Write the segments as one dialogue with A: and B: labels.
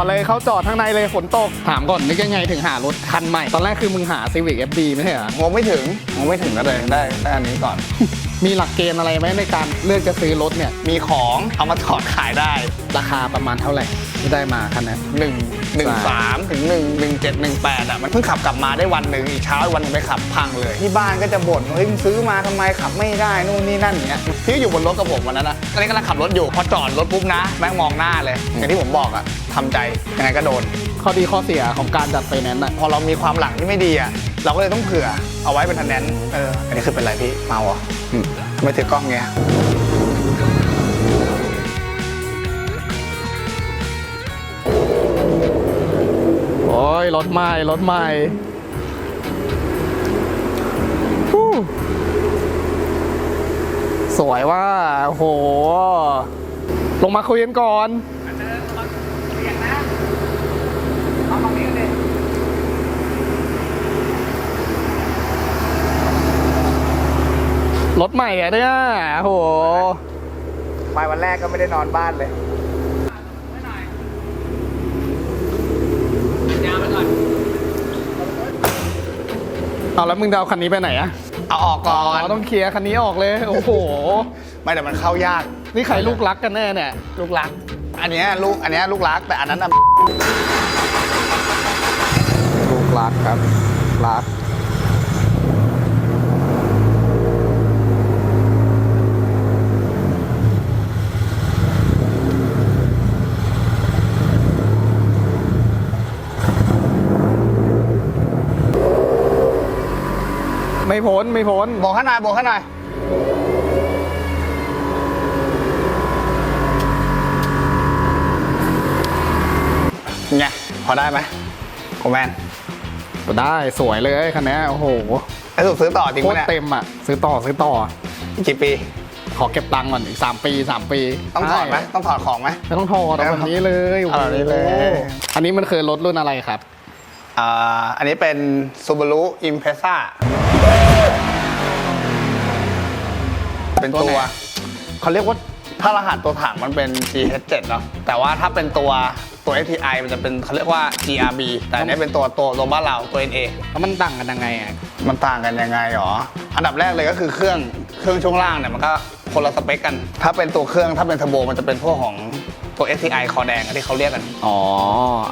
A: อนเลยเขาจอดข้างในเลยฝนตก ถามก่อนนึกยังไงถึงหารถคันใหม่ ตอนแรกคือมึงหา Civic FD ไม่ใช่เหรอ
B: งงไม่ถึงงงไม่ถึงก็เลยได้ได้อันนี้ก่อน
A: มีหลักเกณฑ์อะไรไหมในการเลือกจะซื้อรถเนี่ย
B: มีของเอามาถอดขายได้
A: ราคาประมาณเท่าไหร่ที่ได้มาคันนี้
B: หนึ่งหนึ่งสามถึงหนึ่งหนึ่งเจ็ดหนึ่งแปดอะ มันเพิ่งขับกลับมาได้วันหนึ่งอีกเช้าอีกวันหนึงไปขับพังเลย ที่บ้านก็จะบ่นว่าเฮ้ยมึงซื้อมาทำไมขับไม่ได้นู่นนี่นั่นอย่างเงี้ยพี่ก็อยู่บนรถกับผมวันนั้นนะตอนนี้กำลังขับรถอยู่พอจอดรถปุ๊บนะแม่งมองหน้าเลย อย่างที่ผมบอกอะทำใจยังไงก็โดน
A: ข้อดีข้อเสียของการจัดไฟแนนซ์อะ
B: พอเรามีความหลังที่ไม่ดีอะ เราก็เลยต้องเผื่อเอาไว้เป็นทันแนนเอออันนี้คือเป็นไรพี่เมาเหรออืมทำไม่ถือกล้องเงี้ย
A: โอ้ยรถใหม่รถใหม่ฮู้สวยว่าโอ้โห ลงมาคุยกันก่อน รถใหม่อะเนี่ยโอ้โห
B: ไปวันแรกก็ไม่ได้นอนบ้านเลย
A: เอาแล้วมึงจะเอาคันนี้ไปไหนอะ
B: เอาออกก่อ
A: อ๋อน ต้องเคลียร์คันนี้ออกเลย โอ้โห
B: ไม่แต่มันเข้ายาก
A: นี่ใครลูกรักกันแน่เนี่ย
B: ลูกรัก อันเนี้ยลูกอันเนี้ยลูกรักแต่อันนั้นน่ะ
A: ลูกรักครับ รัก ไม่พ้นไม่พ้น
B: บอกข้างในบอกข้างในไงพอได้ไหมโอแมน
A: ได้สวยเลยคันนี้โอ้โห
B: ไอ้สุดซื้อต่อจริง
A: โค
B: ปะ
A: ตร
B: เนี่ย
A: เต็มอะ ซื้อต่อซื้อต่อ
B: อีกกี่ปี
A: ขอเก็บตังค์ก่อนอีก3ปี3ปี
B: ต้องถอดไหมต้องถอดของไหม
A: ไม่ต้องถอดเอาแบบนี้เลยโโห
B: เอาแบบนี้เลย
A: อันนี้มันคือรถรุ่นอะไรครับ
B: อ่าอันนี้เป็น Subaru Impreza เป็นตัว เขาเรียกว่าถ้ารหัสตัวถังมันเป็น GH7 เนาะแต่ว่าถ้าเป็นตัวตัว STI มันจะเป็นเขาเรียกว่า GRB แต่อันนี้เป็นตัวตัวตัวบ้านเราตัว NA
A: แล้วมันต่างกันยังไงอะ
B: มันต่างกันยังไงหรอ อันดับแรกเลยก็คือเครื่องเครื่องช่วงล่างเนี่ยมันก็คนละสเปคกัน ถ้าเป็นตัวเครื่องถ้าเป็นเทอร์โบมันจะเป็นพวกของ ตัว STI คอแดงอะที่เขาเรียกกัน
A: อ๋อ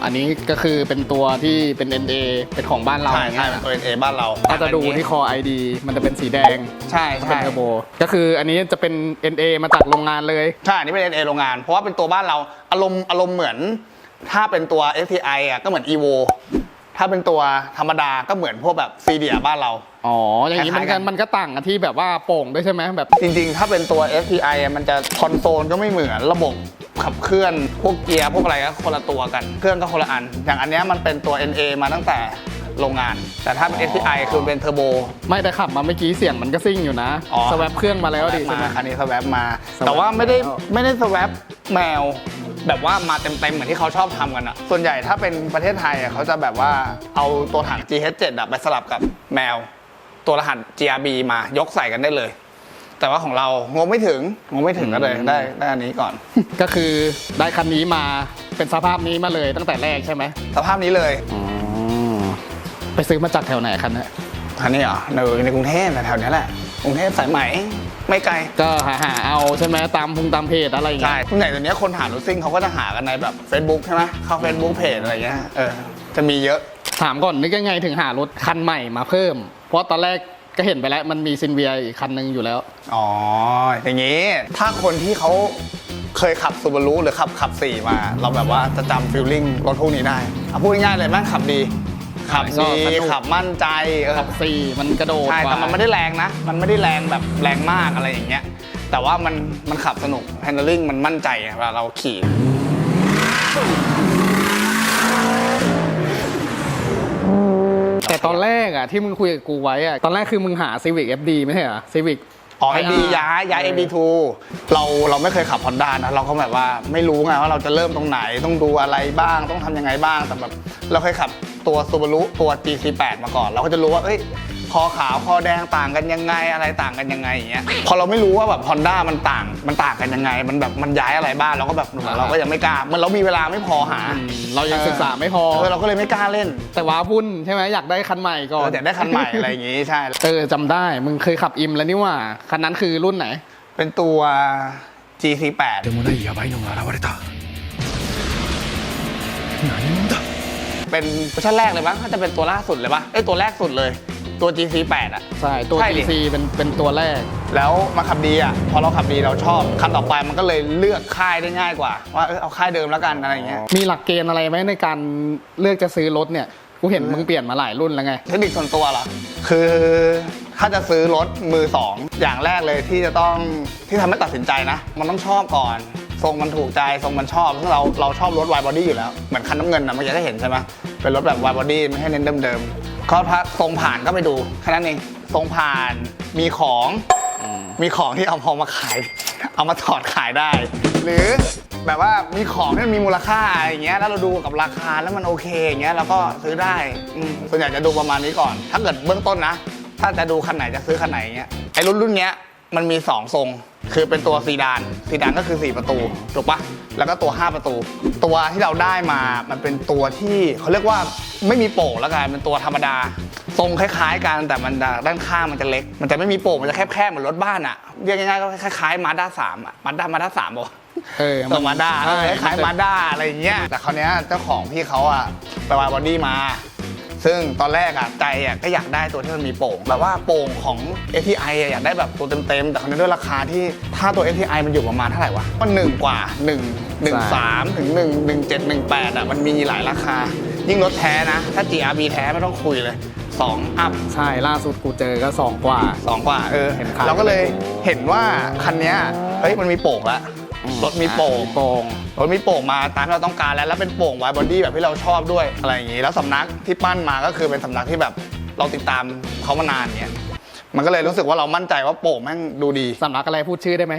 A: อันนี้ก็คือเป็นตัวที่เป็น NA เป็นของบ้านเรา
B: ใช่
A: อย่าง
B: ใช่
A: เงี้ย
B: เป็นตัว NA บ้านเรา
A: ถ้าจะดูที่คอ ID มันจะเป็นสีแดง
B: ใช่
A: เป็
B: ใช่
A: นเทอร์โบ ก็คืออันนี้จะเป็น NA มาจากโรงงานเลย
B: ใช่อันนี้เป็น NA โรงงาน เพราะว่าเป็นตัวบ้านเราอารมณ์อารมณ์เหมือน ถ้าเป็นตัว STI อะก็เหมือน EVO ถ้าเป็นตัวธรรมดาก็เหมือนพวกแบบซีเดียบ้านเรา
A: อ๋อ อย่างนี้มัน
B: คล้ายๆกั
A: กันนมันก็ต่างกันที่แบบว่าโป่งด้วยใช่ไหมแบบ
B: จริงๆ ถ้าเป็นตัว STI อะมันจะคอนโซลก็ไม่เหมือนระบบ ขับเคลื่อนพวกเกียร์พวกอะไรก็คนละตัวกัน เครื่องก็คนละอัน อย่างอันเนี้ยมันเป็นตัว NA มาตั้งแต่โรงงาน แต่ถ้าเป็น STI คือเป็นเทอร์โบ
A: ไม่แต่ขับมาเมื่อกี้เสียงมันก็ซิ่งอยู่นะ
B: อ๋อ
A: สแวปเครื่องมาแล้วดิใช่ไหม
B: คันนี้สแวปมา
A: สแวป
B: แต่ว่าไม่ได้
A: แล้ว
B: ไม่ได้สแวปแมว แบบว่ามาเต็มๆ เหมือนที่เขาชอบทำกันอะส่วนใหญ่ถ้าเป็นประเทศไทยอะเขาจะแบบว่าเอาตัวถัง GH7 อะไปสลับกับแมว ตัวรหัส GRB มายกใส่กันได้เลย แต่ว่าของเรางงไม่ถึงงงไม่ถึงก็เลยได้ได้อันนี้ก่อน
A: ก็คือได้คันนี้มาเป็นสภาพนี้มาเลยตั้งแต่แรกใช่ไหม
B: สภาพนี้เลย
A: อ๋อไปซื้อมาจากแถวไหนคันเนี้ย
B: คันนี้เหรอในในกรุงเทพแถวๆนี้แหละกรุงเทพสายไหมไม่ไกล
A: ก็หาหาเอาใช่ไหมตามพุงตามเพจอะไรอย่าง
B: ใช่
A: เงี้ย
B: ส่วนใหญ่ตัวนี้ยคนหารถซิ่งเขาก็จะหากันในแบบ Facebook ใช่ไหมเข้า Facebook เพจอะไรเงี้ยเออจะมีเยอะ
A: ถามก่อนนึกยังไงถึงหารถคันใหม่มาเพิ่ม เพราะตอนแรก ก็เห็นไปแล้วมันมีซินเวียอีกคันหนึงอยู่แล้ว
B: อ๋อ อย่างนี้ ถ้าคนที่เขาเคยขับซูบารุหรือขับขับสี่มา เราแบบว่าจะจำฟิลลิ่งรถพวกนี้ได้เอาพูดง่ายๆเลยแม่งขับดี ขับ
A: ก็
B: ดี
A: สนุก
B: ขับมั่นใจเออ
A: ขับสี่มันกระโดด
B: ใช่
A: กว่า
B: แต่มันไม่ได้แรงนะ มันไม่ได้แรงแบบแรงมากอะไรอย่างเงี้ย แต่ว่ามันมันขับสนุก handling มันมั่นใจอะเวลาเราขี่
A: ต่ตอนแรกอะที่มึงคุยกับกูไว้อะตอนแรกคือมึงหา Civic FD ไม่ใช่เหรอ Civic
B: อ๋อ MD ย้ายย้าย MD2 เราเราไม่เคยขับ Honda นะ เราก็แบบว่าไม่รู้ไงว่าเราจะเริ่มตรงไหนต้องดูอะไรบ้างต้องทำยังไงบ้างแต่แบบเราเคยขับตัว Subaru ตัว GC8 มาก่อน เราก็จะรู้ว่าเอ้ย คอขาวคอแดงต่างกันยังไงอะไรต่างกันยังไงอย่างเงี้ยพอเราไม่รู้ว่าแบบฮอนด้ามันต่างมันต่างกันยังไง มันแบบมันย้ายอะไรบ้างเราก็แบบเราก็ยังไม่กล้ามันเรามีเวลาไม่พอหา
A: อืมเรายังศึกษาไม่พอ
B: เออเราก็เลยไม่กล้าเล่น
A: แต่ว้าวุ่นใช่ไหมอยากได้คันใหม่ก่อน
B: เราอยากได้คันใหม่อะไรอย่างงี้ใช่
A: เออจำได้มึงเคยขับอิมแล้วนี่หว่า คันนั้นคือรุ่นไหน
B: เป็นตัว GC8
C: でもないヤバいのが現れた何者だ
B: เป็นเวอร์ชันแรกเลยปะถ้าจะเป็นตัวล่าสุดเลยปะเอ้ยตัวแรกสุดเลย ตัว GC8 อะ
A: ใช่ ตัว
B: ใช่ดิ
A: GC เป็นเป็นตัวแรก
B: แล้วมาขับดีอะพอเราขับดีเราชอบคันต่อไปมันก็เลยเลือกค่ายได้ง่ายกว่า ว่าเออเอาค่ายเดิมแล้วกันอะไรอย่างเงี้ย
A: มีหลักเกณฑ์อะไรไหมในการเลือกจะซื้อรถเนี่ย กูเห็นมึงเปลี่ยนมาหลายรุ่นแล้วไง
B: เทคนิคส่วนตัวเหรอคือถ้าจะซื้อรถมือสองอย่างแรกเลยที่จะต้องที่ทำให้ตัดสินใจนะ มันต้องชอบก่อน ทรงมันถูกใจทรงมันชอบซึ่งเราเราชอบรถวายบอดี้อยู่แล้วเหมือนคันน้ำเงินนะเมื่อกี้ก็เห็นใช่ไหมเป็นรถแบบวายบอดี้ไม่ให้เน้นเดิมๆ ก็ถ้าทรงผ่านก็ไปดูแค่นั้นเองทรงผ่านมีของมีของที่เอาพอมาขาย เอามาถอดขายได้ หรือแบบว่ามีของที่มันมีมูลค่าอะไรอย่างเงี้ยแล้วเราดูกับราคาแล้วมันโอเคอย่างเงี้ยเราก็ซื้อได้ส่วนใหญ่จะดูประมาณนี้ก่อน ถ้าเกิดเบื้องต้นนะ ถ้าจะดูคันไหนจะซื้อคันไหนอย่างเงี้ยไอ้รุ่นรุ่นเนี้ยมันมี 2 ทรง คือเป็นตัวซีดานซีดานก็คือ 4 ประตูถูกปะแล้วก็ตัว 5 ประตู ตัวที่เราได้มามันเป็นตัวที่เขาเรียกว่าไม่มีโป่งแล้วกันเป็นตัวธรรมดา ทรงคล้ายๆกันแต่มันจะด้านข้างมันจะเล็ก มันจะไม่มีโป่งมันจะแคบๆเหมือนรถบ้านอะเรียกง่ายๆก็คล้ายๆมาด้าสามอะมาด้ามาด้าสามบอก
A: เออ
B: ตัวมาด้า
A: ใช่
B: คล้ายๆมาด้าอะไรอย่างเงี้ยแต่คราวเนี้ยเจ้าของพี่เขาอะไปวายบอดี้มา ซึ่งตอนแรกอะใจอะก็อยากได้ตัวที่มันมีโป่ง แบบว่าโป่งของ ATI อะอยากได้แบบตัวเต็มๆ แต่คราวนี้ด้วยราคาที่ถ้าตัว ATI มันอยู่ประมาณเท่าไหร่วะก็หนึ่งกว่า1 1 3ถึง1 1 7 1 8อะมันมีหลายราคา ยิ่งรถแท้นะ ถ้า GRB แท้ไม่ต้องคุยเลย2อัพ
A: ใช่ล่าสุดกูเจอก็สองกว่า
B: สองกว่าเออ
A: เห็นขาย
B: เราก็เลยเห็นว่าคันเนี้ยเฮ้ยมันมีโป่งแล้ว รถมีโป่ง
A: โป่ง
B: รถมีโป่งมาตามที่เราต้องการแล้วแล้วเป็นโป่งไวบอดี้แบบที่เราชอบด้วยอะไรอย่างนี้ แล้วสำนักที่ปั้นมาก็คือเป็นสำนักที่แบบเราติดตามเขามานานเนี้ยมันก็เลยรู้สึกว่าเรามั่นใจว่าโป่งแม่งดูดี
A: สำนักอะไรพูดชื่อได้ไหม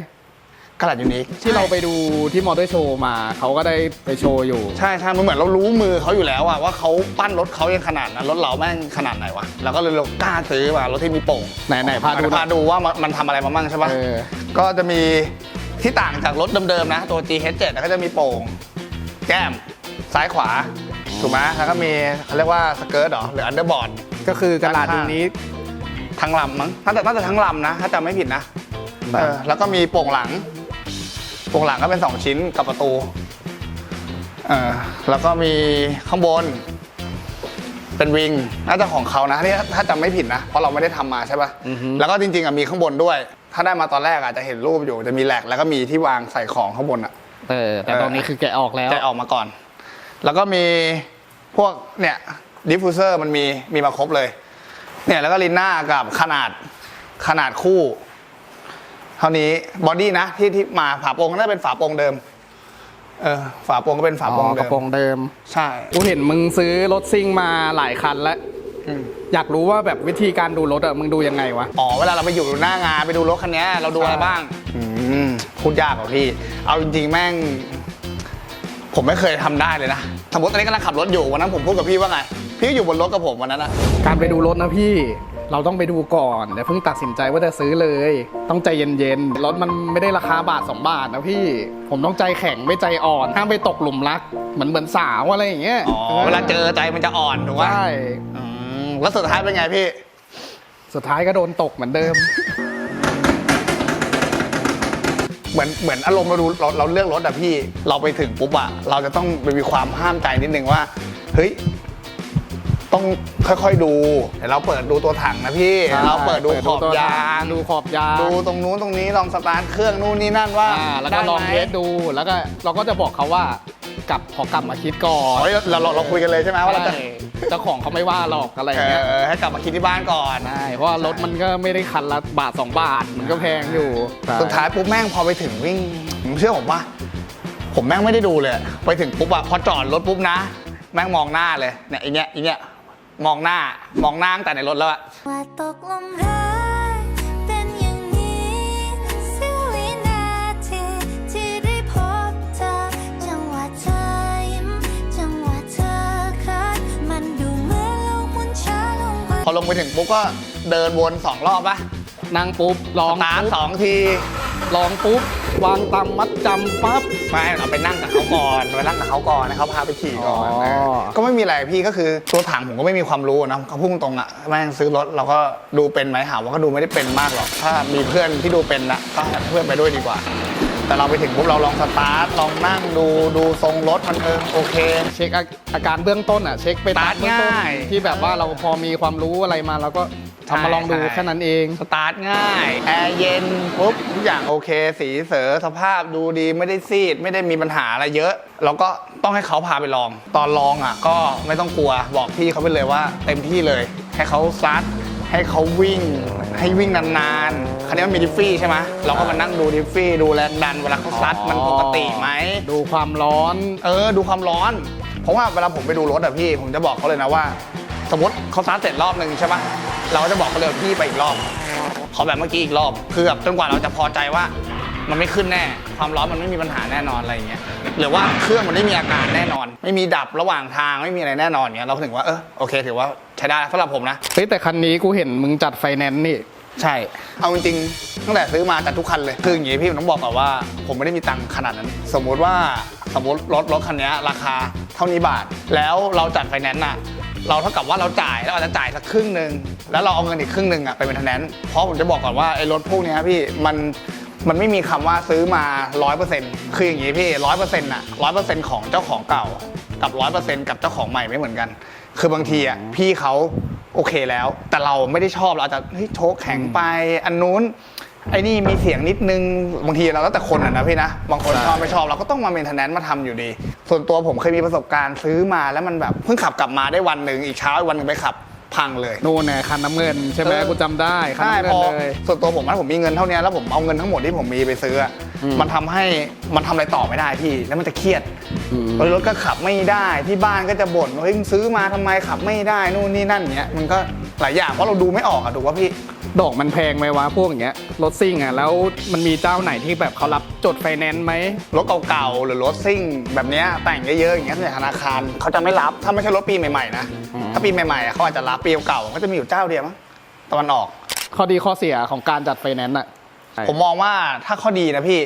B: กระดาษยูนิค
A: ที่เราไปดูที่มอเตอร์โชว์มาเขาก็ได้ไปโชว์อยู่
B: ใช่ใช่มันเหมือนเรารู้มือเขาอยู่แล้วอะว่าเขาปั้นรถเขายังขนาดนั้นรถเราแม่งขนาดไหนวะเราก็เลยเรากล้าซื้อมารถที่มีโป่ง
A: ไหนไหนพาดูหน่อย
B: พาดูว่ามันมันทำอะไรมาบ้างใช่ปะ
A: เออ
B: ก็จะมี ที่ต่างจากรถเดิมๆนะ ตัว GH7 ก็จะมีโป่ง แก้ม ซ้ายขวา ถูกไหมแล้วก็มีเขาเรียกว่าสเกิร์ตเหรอหรืออันเดอร์บอร์ด
A: ก็คือกระดาษตรงนี้
B: ทั้งลำมั้งน่าจะน่าจะทั้งลำนะ ถ้าจำไม่ผิดนะ
A: แบบ
B: เออแล้วก็มีโป่งหลัง โป่งหลังก็เป็น 2 ชิ้นกับประตูเออแล้วก็มีข้างบน เป็นวิง น่าจะของเขานะนี่ถ้าจำไม่ผิดนะ เพราะเราไม่ได้ทำมาใช่ปะ
A: อือฮึ
B: แล้วก็จริงๆอะมีข้างบนด้วย ถ้าได้มาตอนแรกอาจจะเห็นรูปอยู่จะมีแหลกแล้วก็มีที่วางใส่ของข้างบนอะ
A: เออ แต่ตอนนี้คือแกะออกแล้ว
B: จะออกมาก่อน แล้วก็มีพวกเนี่ยดิฟฟูเซอร์มันมีมีมาครบเลย เนี่ยแล้วก็ลินหน้ากับขนาดขนาดคู่ เท่านี้บอดี้นะที่ที่มาฝาโปรงก็น่าจะเป็นฝาโปรงเดิม เออฝาโปรงก็เป็นฝา
A: อ๋
B: โปรง
A: อก
B: เดิ
A: ระ
B: ม
A: โปรงเดิม
B: ใช่
A: กูเห็นมึงซื้อรถซิ่งมาหลายคันแล้ว
B: อืม
A: อยากรู้ว่าแบบวิธีการดูรถอะมึงดูยังไงวะ
B: อ๋อ เวลาเราไปอยู่หน้างานไปดูรถคันเนี้ยเราดูอะไรบ้างอืมพูดยากกว่าพี่ เอาจริงๆแม่ง ผมไม่เคยทำได้เลยนะ สมมติตอนนี้กำลังขับรถอยู่วันนั้นผมพูดกับพี่ว่าไง พี่ก็อยู่บนรถกับผมวันนั้นอะ
A: การไปดูรถนะพี่ เราต้องไปดูก่อนเดี๋ยวเพิ่งตัดสินใจว่าจะซื้อเลย ต้องใจเย็นๆ รถมันไม่ได้ราคาบาท2บาทนะพี่ ผมต้องใจแข็งไม่ใจอ่อน ห้ามไปตกหลุมรัก เหมือนเหมือนสาวอะไรอย่างเงี้ย
B: อ๋อ เวลาเจอใจมันจะอ่อนถูกไหม
A: ใช่
B: อืม แล้วสุดท้ายเป็นไงพี่
A: สุดท้ายก็โดนตกเหมือนเดิม
B: เหมือนเหมือนอารมณ์เราดูเราเราเลือกรถอะพี่ เราไปถึงปุ๊บอะเราจะต้องมีความห้ามใจนิดนึงว่า เฮ้ย ต้องค่อยๆดูเดี๋ยวเราเปิดดูตัวถังนะพี่ เราเปิดดูขอบยาง
A: ดูขอบยาง
B: ดูตรงนู้นตรงนี้ลองสตาร์ทเครื่องนู่นนี่นั่นว่า
A: อ่าแล้วก็
B: ได้ไหม
A: ลองเทสดูแล้วก็เราก็จะบอกเขาว่า กลับขอกลับมาคิดก่อ
B: อ๋
A: น
B: อเราเราเราคุยกันเลยใช่ไหมว่าเราจะ
A: ใช่เจ้าของเขาไม่ว่าหรอกอะไรอ
B: เอย่าง
A: เงี้ย
B: อให้กลับมาคิดที่บ้านก่อน
A: ใช่เพราะว่ารถมันก็ไม่ได้คันละบาท2บาทมันก็แพงอยู่
B: สุดท้ายปุ๊บแม่งพอไปถึงวิ่งผมเชื่อผมว่าผมแม่งไม่ได้ดูเลยไปถึงปุ๊บอะพอจอดรถปุ๊บนะ แม่งมองหน้าเลยเนี่ยไอเนี้ยไอเนี้ยมองหน้ามองหน้าตั้งแต่ในรถแล้วอะ
D: ว่าตกลมรัก ลกหมุนช้าลงกว่า
B: พอลงไปถึงปุ๊บก็เดินวนสองรอบปะ
A: นั่งปุ๊บลอง
B: สตาร์ท
A: ปุ๊บ
B: สองที
A: ลองปุ๊บวางตังมัดจำปั๊บ
B: ไม่เราไปนั่งกับเขาก่อนไปนั่งกับเขาก่อนให้เขาพาไปขี่ก่อน
A: อ๋อ
B: นะก็ไม่มีอะไรพี่ก็คือตัวถังผมก็ไม่มีความรู้นะเขาพุ่งตรงอะแม่งซื้อรถเราก็ดูเป็นไหมหาว่าก็ดูไม่ได้เป็นมากหรอกถ้ามีเพื่อนที่ดูเป็นนะก็ให้เพื่อนไปด้วยดีกว่า แต่เราไปถึงปุ๊บเราลองสตาร์ทลองนั่งดูดูทรงรถมันเออโอเค
A: เช็คอาอาการเบื้องต้นอะเช็คไปตามเบื้องต้น
B: ง่าย
A: ที่แบบว่าเราพอมีความรู้อะไรมาเราก็ทำมาลองดู
B: ใช่
A: แค่นั้นเอง
B: สตาร์ทง่ายแอร์เย็นปุ๊บทุกอย่างโอเค สีเสือสภาพดูดีไม่ได้ซีด ไม่ได้มีปัญหาอะไรเยอะเราก็ต้องให้เขาพาไปลอง ตอนลองอะ ก็ไม่ต้องกลัวบอกพี่เขาไปเลยว่าเต็มที่เลย ให้เขาซัด ให้เขาวิ่งให้วิ่งนานๆคันนี้มันมีดิฟฟี่ใช่ไหมเราก็มานั่งดูดิฟฟี่ ดูแรงดันเวลาเขาซัดมันปกติไหม
A: ดูความร้อน
B: เออ ดูความร้อน เพราะว่าเวลาผมไปดูรถอะพี่ ผมจะบอกเขาเลยนะว่า สมมติเขาซัดเสร็จรอบหนึ่งใช่ปะเราก็จะบอกเขาเลยว่าพี่ไปอีกรอบ ขอแบบเมื่อกี้อีกรอบ คือแบบจนกว่าเราจะพอใจว่า มันไม่ขึ้นแน่ ความร้อนมันไม่มีปัญหาแน่นอนอะไรอย่างเงี้ย หรือว่าเครื่องมันไม่มีอาการแน่นอน ไม่มีดับระหว่างทางไม่มีอะไรแน่นอนเงี้ยเราก็ถึงว่าเออโอเค ถือว่าใช้ได้สำหรับผมนะ
A: เฮ้ยแต่คันนี้กูเห็นมึงจัดไฟแนนซ์นี่
B: ใช่ เอาจริงๆตั้งแต่ซื้อมาจัดทุกคันเลย คืออย่างงี้พี่ผมต้องบอกก่อนว่า ผมไม่ได้มีตังค์ขนาดนั้น สมมุติว่าสมมติรถรถคันเนี้ยราคาเท่านี้บาท แล้วเราจัดไฟแนนซ์อะเราเท่ากับว่าเราจ่ายแล้วอาจจะจ่ายสักครึ่งหนึ่งแล้วเราเอาเงินอีกครึ่งหนึ่งอะไปเป็นไฟแนนซ์เพราะผมจะบอกก่อนว่าไอ้รถพวกเนี้ยพี่มัน มันไม่มีคำว่าซื้อมา 100%คืออย่างงี้พี่ร้อยเปอร์เซ็นต์อะร้อยเปอร์เซ็นต์ของเจ้าของเก่า กับร้อยเปอร์เซ็นต์กับเจ้าของใหม่ไม่เหมือนกัน คือบางทีอะพี่เขาโอเคแล้ว แต่เราไม่ได้ชอบเราอาจจะเฮ้ยโชคแข็งไปอันนู้นไอ้นี่มีเสียงนิดนึงบางทีเราแล้วแต่คนอะนะพี่นะบางคนชอบไม่ชอบเราก็ต้องมาเมนเทนแนนซ์มาทำอยู่ดี ส่วนตัวผมเคยมีประสบการณ์ซื้อมาแล้วมันแบบเพิ่งขับกลับมาได้วันหนึ่งอีกเช้าอีกวันหนึ่งไปขับ พังเลย
A: นู่นไงคันน้ำเงินใช่ไหม
B: เออ
A: กูจำได้คัน
B: ใช่
A: น้ำเงิ
B: พ
A: น
B: อ
A: เลย
B: ส่วนตัวผมถ้าผมมีเงินเท่านี้แล้วผมเอาเงินทั้งหมดที่ผมมีไปซื้ออะ
A: อืม
B: มันทำให้มันทำอะไรต่อไม่ได้พี่แล้วมันจะเครียด
A: อืม
B: รถก็ขับไม่ได้ที่บ้านก็จะบ่นว่าเฮ้ยมึงซื้อมาทำไมขับไม่ได้นู่นนี่นั่นอย่างเงี้ยมันก็หลายอย่างเพราะเราดูไม่ออกอะถูกป่ะพี่
A: ดอกมันแพงไหมวะพวกอย่างเงี้ยรถซิ่งอะแล้วมันมีเจ้าไหนที่แบบเขารับจดไฟแนนซ์ไหม
B: รถเก่าๆหรือรถซิ่ง แบบเนี้ยแต่งเยอะๆอย่างเงี้ยในธนาคารเขาจะไม่รับถ้าไม่ใช่รถปีใหม่ๆนะ
A: อืม
B: ถ้าปีใหม่ๆอะเขาอาจจะรับปีเก่าๆก็จะมีอยู่เจ้าเดียวมั้งตะวันออก
A: ข้อดีข้อเสียของการจัดไฟแนนซ์อะ
B: ผมมองว่าถ้าข้อดีนะพี่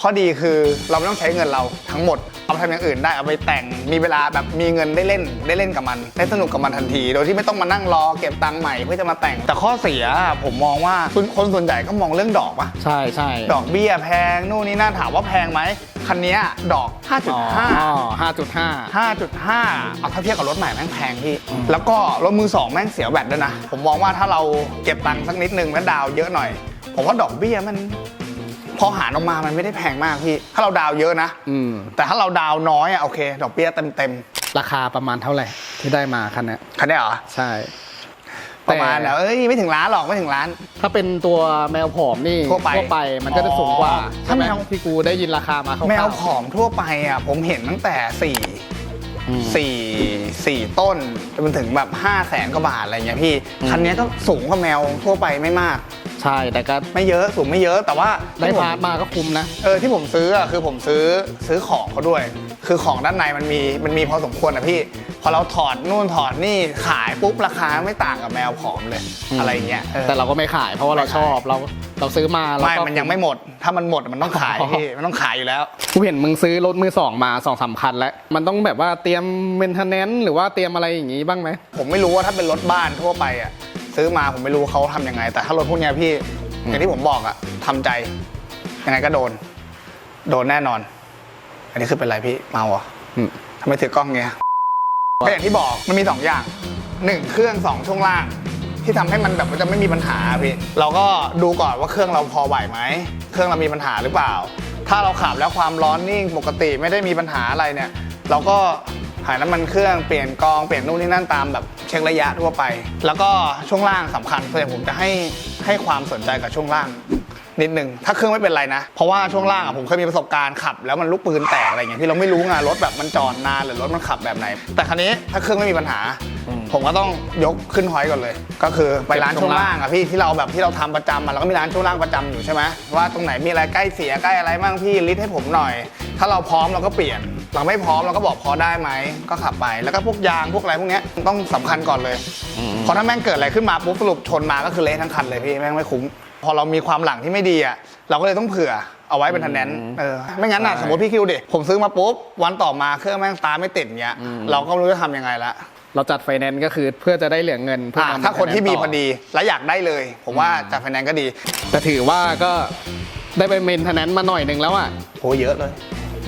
B: ข้อดีคือเราไม่ต้องใช้เงินเราทั้งหมด เอาไปทำอย่างอื่นได้เอาไปแต่งมีเวลาแบบมีเงินได้เล่นได้เล่นกับมันได้สนุกกับมันทันที โดยที่ไม่ต้องมานั่งรอเก็บตังค์ใหม่เพื่อจะมาแต่ง แต่ข้อเสียผมมองว่าคนคนส่วนใหญ่ก็มองเรื่องดอกปะ
A: ใช่ใช่
B: ดอกเบี้ยแพงนู่นนี่นั่นถามว่าแพงไหมคันเนี้ยดอก
A: อ๋อ
B: 5.5
A: ห้าจุดห้า
B: 5.5 เอาถ้าเทียบกับรถใหม่แม่งแพงพี่ แล้วก็รถมือสองแม่งเสียแบตด้วยนะ ผมมองว่าถ้าเราเก็บตังค์สักนิดนึงแล้วดาวน์เยอะหน่อย ผมว่าดอกเบี้ยมัน พอหารออกมามันไม่ได้แพงมากพี่ ถ้าเราดาวน์เยอะนะ
A: อืม
B: แต่ถ้าเราดาวน์น้อยอะโอเค ดอกเบี้ยเต็มเต็ม
A: ราคาประมาณเท่าไหร่ที่ได้มาคันเนี้ย
B: ๆคันนี้เหรอ
A: ใช่
B: ประมาณเอ้ยไม่ถึงล้านหรอกไม่ถึงล้าน
A: ถ้าเป็นตัวแมวผอมนี่
B: ทั่วไป
A: มันก็จะสูงกว่า
B: อ๋อ
A: ใช่ไหม
B: ถ้าแมว
A: ที่กูได้ยินราคามาคร่าวๆ
B: แมวผอมทั่วไปอะผมเห็นตั้งแต่สี่
A: อืม
B: สี่สี่ต้นจนถึงแบบ5้าแสนกว่าบาทอะไรเงี้ยพี่
A: อืม
B: คันนี้ก็สูงกว่าแมวทั่วไปไม่มาก
A: ใช่แต่ก็
B: ไม่เยอะสูงไม่เยอะแต่ว่า
A: ได้
B: ที่ผม
A: พาร์ทมาก็คุ้มนะ
B: เออที่ผมซื้ออะคือผมซื้อซื้อของเขาด้วย คือของด้านในมันมีมันมีพอสมควรนะพี่ พอเราถอดนู่นถอดนี่ขายปุ๊บราคาไม่ต่างกับแมวผอมเลย
A: อืม
B: อะไรเงี้ยเออ
A: แต่เราก็ไม่ขายเพราะว่าเรา
B: ไม่
A: ช
B: ขาย
A: อบเราเราซื้อมาเรา
B: ไม่
A: ก็
B: มันยังไม่หมด ถ้ามันหมดมันต้องขาย
A: อ๋อ
B: พี่มันต้องขายอยู่แล้ว
A: กูเห็นมึงซื้อรถมือสองมาสองสามคันแล้ว มันต้องแบบว่าเตรียมเมนเทนแนนซ์หรือว่าเตรียมอะไรอย่างงี้บ้างไหม
B: ผมไม่รู้ว่าถ้าเป็นรถบ้านทั่วไปอะ ซื้อมาผมไม่รู้เขาทำยังไง แต่ถ้ารถพวกเนี้ยพี่
A: อืม
B: อย่างที่ผมบอกอะทำใจยังไงก็โดน โดนแน่นอน อันนี้คือเป็นไรพี่เมาเหรอ
A: อืม
B: ทำไมถือกล้องเงี้ยก็อย่างที่บอกมันมีสองอย่างหนึ่งเครื่องสองช่วงล่าง ที่ทำให้มันแบบมันจะไม่มีปัญหาพี่เราก็ดูก่อนว่าเครื่องเราพอไหวไหมเครื่องเรามีปัญหาหรือเปล่า ถ้าเราขับแล้วความร้อนนิ่งปกติไม่ได้มีปัญหาอะไรเนี่ย เราก็ หายน้ำมันเครื่องเปลี่ยนกองเปลี่ยนนู่นนี่นั่นตามแบบเช็คระยะทั่วไป แล้วก็ช่วงล่างสำคัญส่วนใหญ่ผมจะให้ให้ความสนใจกับช่วงล่างนิดหนึ่งถ้าเครื่องไม่เป็นไรนะ เพราะว่าช่วงล่างอะผมเคยมีประสบการณ์ขับ แล้วมันลูกปืนแตกอะไรอย่างเงี้ยที่เราไม่รู้ไงรถแบบมันจอดนานหรือรถมันขับแบบไหน แต่คันนี้ถ้าเครื่องไม่มีปัญหา ผมก็ต้องยกขึ้นหอยก่อนเลย ก็คือไปร้านช่วงล่างอะพี่ที่เราแบบที่เราทำประจำอะเราก็มีร้านช่วงล่างประจำอยู่ใช่ไหมว่าตรงไหนมีอะไรใกล้เสียใกล้อะไรบ้างพี่ลิสต์ให้ผมหน่อย ถ้าเราพร้อมเราก็เปลี่ยน เราไม่พร้อมเราก็บอกพอได้ไหมก็ขับไปแล้วก็พวกยางพวกอะไรพวกเนี้ยต้องสำคัญก่อนเลยเพราะถ้าแม่งเกิดอะไรขึ้นมาปุ๊บสรุปชนมาก็คือเละทั้งคันเลยพี่แม่งไม่คุ้ม พอเรามีความหลังที่ไม่ดีอะเราก็เลยต้องเผื่อเอาไว้เป็นทันแนนเออไม่งั้นอะ
A: ใช่
B: สมมติพี่คิวดิผมซื้อมาปุ๊บวันต่อมาเครื่องแม่งสตาร์ทไม่ติดเงี้ยเราก็ไม่รู้จะทำยังไงละ
A: เราจัดไฟแนนซ์ก็คือเพื่อจะได้เหลือเงินเพื่อ
B: อะ
A: นำ
B: ถ้าคนที่มี
A: ไฟแพ
B: อดีและอยากได้เลย ผมว่าจัดไฟแนนซ์ก็ดี
A: แต่ถือว่าก็ได้ไปเมนเทนแนนซ์มาหน่อยหนึ่งแล้วอะ
B: โหเยอะเลย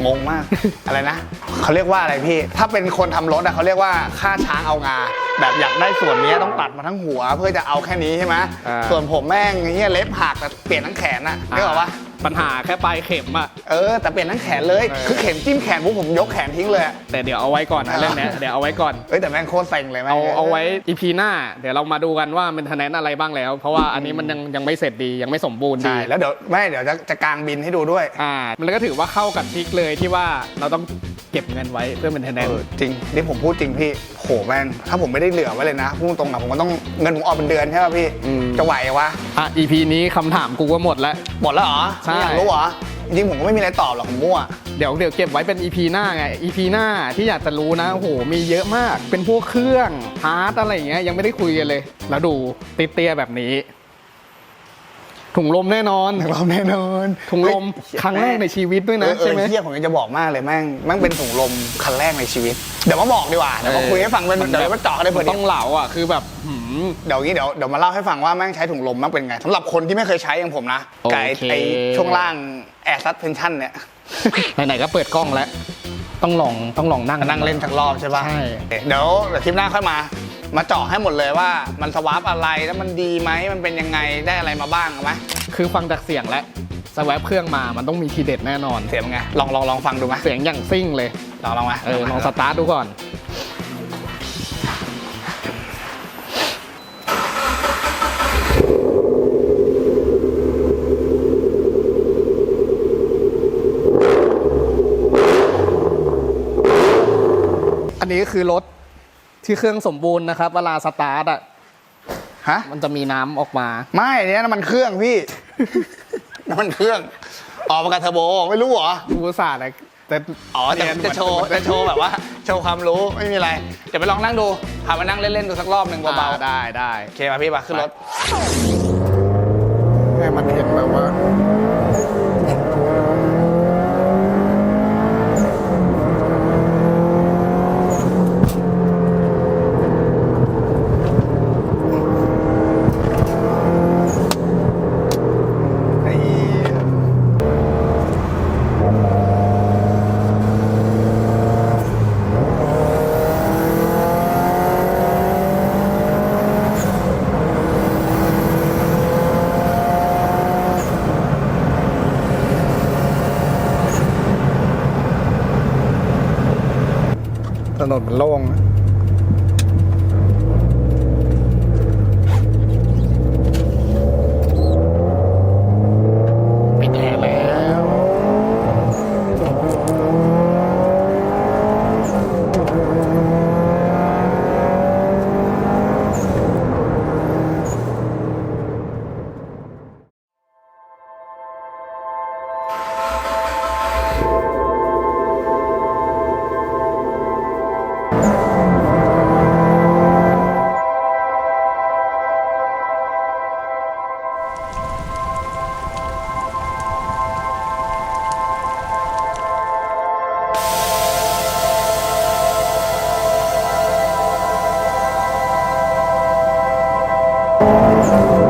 B: งงมาก อะไรนะเขาเรียกว่าอะไรพี่ ถ้าเป็นคนทำรถอะเขาเรียกว่าค่าช้างเอางา แบบอยากได้ส่วนนี้ต้องตัดมาทั้งหัว เพื่อจะเอาแค่นี้ใช่ไหม
A: อ่า
B: ส่วนผมแม่งเงี้ยเล็บหักแต่เปลี่ยนทั้งแขนอะนึกออกปะ
A: ปัญหาแค่ปลายเข็มอะ
B: เออ แต่เปลี่ยนทั้งแขนเลย
A: เออ
B: คือเข็มจิ้มแขนปุ๊บผมยกแขนทิ้งเลยอะ
A: แต่เดี๋ยวเอาไว้ก่อนนะเรื่องเนี้ยเดี๋ยวเอาไว้ก่อน
B: เอ้ยแต่แม่งโคตรเซ็งเลยแม่ง
A: เอาเอาไว้อีพีหน้า เดี๋ยวเรามาดูกันว่าเมนเทนแนนซ์อะไรบ้างแล้ว เพราะว่าอันนี้มันยังยังไม่เสร็จดียังไม่สมบูรณ์ดี
B: ใช่แล้วเดี๋ยวไม่เดี๋ยวจะจะกางบินให้ดูด้วย
A: อ่ามันก็ถือว่าเข้ากับทริกเลยที่ว่าเราต้องเก็บเงินไว้เพื่อเมนเทนแนน
B: เอ
A: ซ์
B: อจริงนี่ผมพูดจริงพี่โหแม่งถ้าผมไม่ได้เหลือไว้เลยนะพูดตรงอะผมก็ต้องเงินผมออกเป็นเดือนใช่ป่ะพี่จะไหววะ
A: อะอีพีนี้คำถามกูก็หมดแล้ว
B: หมดแล้วเหรอ
A: ใช่
B: ไม่อยากรู้เหรอจริงๆผมก็ไม่มีอะไรตอบหรอกผมมั่ว
A: เดี๋ยวเดี๋ยวเก็บไว้เป็น EP หน้าไง EP หน้าที่อยากจะรู้นะโอ้โหมีเยอะมาก เป็นพวกเครื่องพาร์ตอะไรอย่างเงี้ยยังไม่ได้คุยกันเลย แล้วดูติดเตี้ยแบบนี้ ถุงลมแน่นอน
B: เราแน่นอน
A: ถุงลมครั้งแรกในชีวิตด้วยนะ
B: เออเอ
A: ใช่
B: อ
A: ไหม
B: เที่ยผมยังจะบอกมากเลยแม่งแม่งเป็นถุงลมคันแรกในชีวิต เดี๋ยวมาบอกดีกว่าเดี๋ยวมาคุยให้ฟังเป็น
A: มัน
B: เดี๋ยวมาเจาะกันเลย
A: มั
B: เผื่อนเดี๋
A: ต้
B: ย
A: อ
B: ว
A: งเหลาอะคือแบบหืม
B: เดี๋ยวงี้เดี๋ยวเดี๋ยวมาเล่าให้ฟังว่าแม่งใช้ถุงลมแม่งเป็นไงสำหรับคนที่ไม่เคยใช้อย่างผมนะไก่
A: โอเค
B: ไอช่วงล่างแอร์ซัสเพนชั่นเนี่ย
A: ไหนๆก็เปิดกล้องแล้วต้องลองต้องลองนั่ง
B: นั่งเล่นสักรอบใช่ปะ
A: ใช่
B: เดี๋ยวเดี๋ยวคลิปหน้าค่อยมา มาเจาะให้หมดเลยว่ามันสวาปอะไรแล้วมันดีไหมมันเป็นยังไงได้อะไรมาบ้างเอาไหม
A: คือฟังจากเสียงแล้วสวปเครื่องมามันต้องมีทีเด็ดแน่นอน
B: เสียงเป็นไงลองลองลองฟังดูไหม
A: เสียงอย่างซิ่งเลย
B: ลองลองไหม
A: เออลองสตาร์ทดูก่อนอันนี้คือรถ ที่เครื่องสมบูรณ์นะครับ เวลาสตาร์ทอะ
B: ฮะ
A: มันจะมีน้ำออกมา
B: ไม่เนี่ยน้ำมันเครื่องพี่ น้ำมันเครื่อง ออกมากับเทอร์โบไม่รู้เหรอ
A: กูอุตสาห์นะแต่
B: อ๋อจะ
A: เรียน
B: จะโชว์จะโชว์แบบว่า โชว์ความรู้ไม่มีอะไร เดี๋ยวไปลองนั่งดูพามานั่งเล่นๆดูสักรอบหนึ่ง
A: เบา
B: เบา
A: ๆได้ได้
B: ๆโอเคมาพี่มาขึ้นรถ
A: ให้มันเห็นแบบว่า ถ นนมันโล่ง Thank you.